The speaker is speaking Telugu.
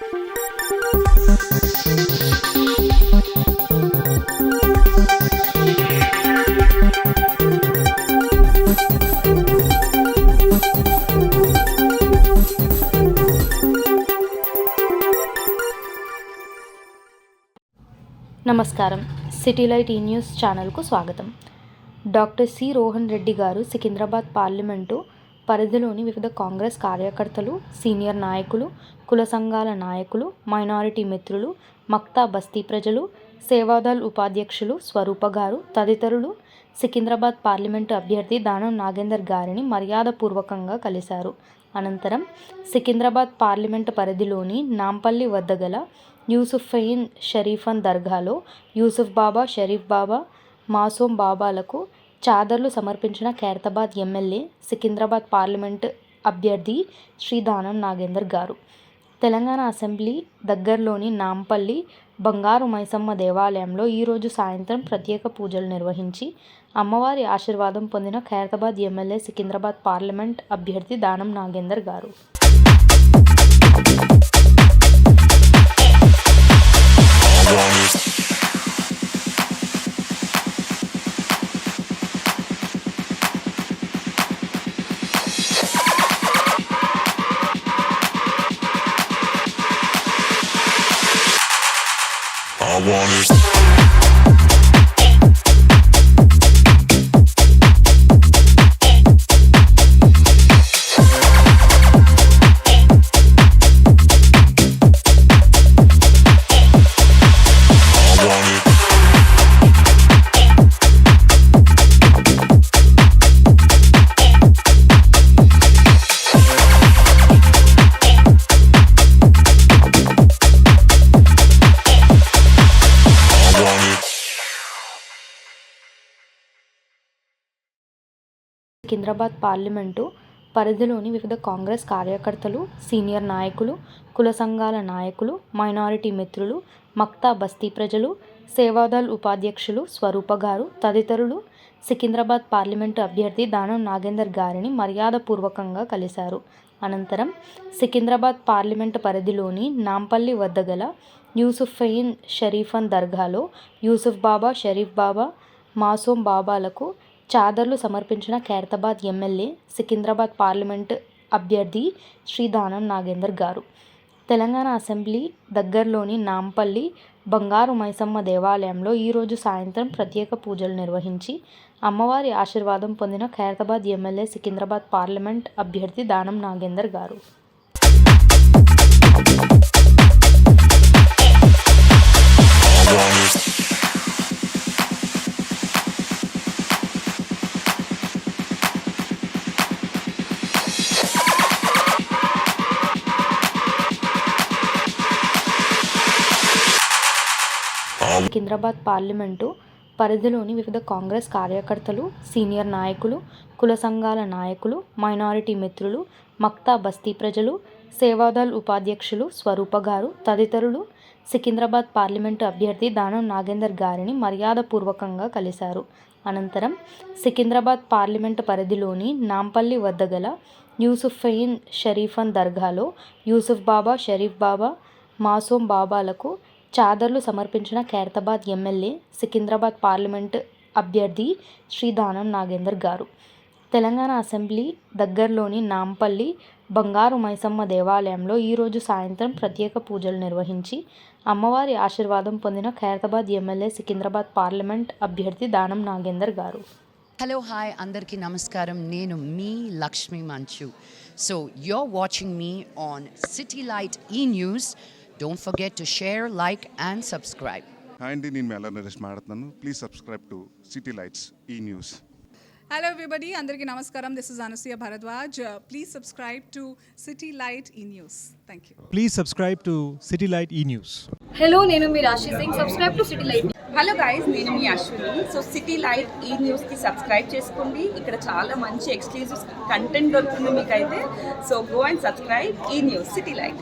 నమస్కారం. సిటీ లైట్ ఈ న్యూస్ ఛానల్కు స్వాగతం. Doctor C. రోహన్ రెడ్డి గారు సికింద్రాబాద్ పార్లమెంటు పరిధిలోని వివిధ కాంగ్రెస్ కార్యకర్తలు సీనియర్ నాయకులు కుల సంఘాల నాయకులు మైనారిటీ మిత్రులు మక్తా బస్తీ ప్రజలు సేవాదల్ ఉపాధ్యక్షులు స్వరూప గారు తదితరులు సికింద్రాబాద్ పార్లమెంటు అభ్యర్థి దానం నాగేందర్ గారిని మర్యాదపూర్వకంగా కలిశారు. అనంతరం సికింద్రాబాద్ పార్లమెంటు పరిధిలోని నాంపల్లి వద్ద గల యూసుఫైన్ షరీఫన్ దర్గాలో యూసుఫ్ బాబా షరీఫ్ బాబా మాసోం బాబాలకు చాదర్లు సమర్పించిన ఖైరతాబాద్ ఎమ్మెల్యే సికింద్రాబాద్ పార్లమెంట్ అభ్యర్థి శ్రీ దానం నాగేందర్ గారు. తెలంగాణ అసెంబ్లీ దగ్గరలోని నాంపల్లి బంగారు మైసమ్మ దేవాలయంలో ఈరోజు సాయంత్రం ప్రత్యేక పూజలు నిర్వహించి అమ్మవారి ఆశీర్వాదం పొందిన ఖైరతాబాద్ ఎమ్మెల్యే సికింద్రాబాద్ పార్లమెంట్ అభ్యర్థి దానం నాగేందర్ గారు. I wanna సికింద్రాబాద్ పార్లమెంటు పరిధిలోని వివిధ కాంగ్రెస్ కార్యకర్తలు సీనియర్ నాయకులు కుల సంఘాల నాయకులు మైనారిటీ మిత్రులు మక్తా బస్తీ ప్రజలు సేవాదల్ ఉపాధ్యక్షులు స్వరూప గారు తదితరులు సికింద్రాబాద్ పార్లమెంటు అభ్యర్థి దానం నాగేందర్ గారిని మర్యాదపూర్వకంగా కలిశారు. అనంతరం సికింద్రాబాద్ పార్లమెంటు పరిధిలోని నాంపల్లి వద్ద గల యూసుఫైన్ షరీఫన్ దర్గాలో యూసుఫ్ బాబా షరీఫ్ బాబా మాసూం బాబాలకు చాదర్లు సమర్పించిన ఖైరతాబాద్ ఎమ్మెల్యే సికింద్రాబాద్ పార్లమెంట్ అభ్యర్థి శ్రీ దానం నాగేందర్ గారు. తెలంగాణ అసెంబ్లీ దగ్గరలోని నాంపల్లి బంగారు మైసమ్మ దేవాలయంలో ఈరోజు సాయంత్రం ప్రత్యేక పూజలు నిర్వహించి అమ్మవారి ఆశీర్వాదం పొందిన ఖైరతాబాద్ ఎమ్మెల్యే సికింద్రాబాద్ పార్లమెంట్ అభ్యర్థి దానం నాగేందర్ గారు. సికింద్రాబాద్ పార్లమెంటు పరిధిలోని వివిధ కాంగ్రెస్ కార్యకర్తలు సీనియర్ నాయకులు కుల సంఘాల నాయకులు మైనారిటీ మిత్రులు మక్తా బస్తీ ప్రజలు సేవాదల్ ఉపాధ్యక్షులు స్వరూప గారు తదితరులు సికింద్రాబాద్ పార్లమెంటు అభ్యర్థి దానం నాగేందర్ గారిని మర్యాదపూర్వకంగా కలిశారు. అనంతరం సికింద్రాబాద్ పార్లమెంటు పరిధిలోని నాంపల్లి వద్ద గల యూసుఫెయిన్ షరీఫన్ దర్గాలో యూసుఫ్ బాబా షరీఫ్ బాబా మాసూం బాబాలకు చాదర్లు సమర్పించిన ఖైరతాబాద్ ఎమ్మెల్యే సికింద్రాబాద్ పార్లమెంట్ అభ్యర్థి శ్రీ దానం నాగేందర్ గారు. తెలంగాణ అసెంబ్లీ దగ్గరలోని నాంపల్లి బంగారు మైసమ్మ దేవాలయంలో ఈరోజు సాయంత్రం ప్రత్యేక పూజలు నిర్వహించి అమ్మవారి ఆశీర్వాదం పొందిన ఖైరతాబాద్ ఎమ్మెల్యే సికింద్రాబాద్ పార్లమెంట్ అభ్యర్థి దానం నాగేందర్ గారు. హలో హాయ్ అందరికీ నమస్కారం. నేను మీ Lakshmi Manchu. So you're watching me on City Light E News don't forget to share like and subscribe hi అండి నేను మెల్ల నరేష్ మాట్లాడుతున్నాను. Please subscribe to City Lights E News hello everybody అందరికీ నమస్కారం. This is Anasuya Bharadwaj please subscribe to City Light E News thank you Please subscribe to City Light E News. Hello నేను మీ Rashi Singh. Subscribe to City Light hello guys నేను మీ Ashwini. So City Light E న్యూస్కి సబ్స్క్రైబ్ చేసుకోండి. ఇక్కడ చాలా మంచి ఎక్స్క్లూజివ్ కంటెంట్ దొరుకుతుంది మీకైతే. So go and subscribe E News City Light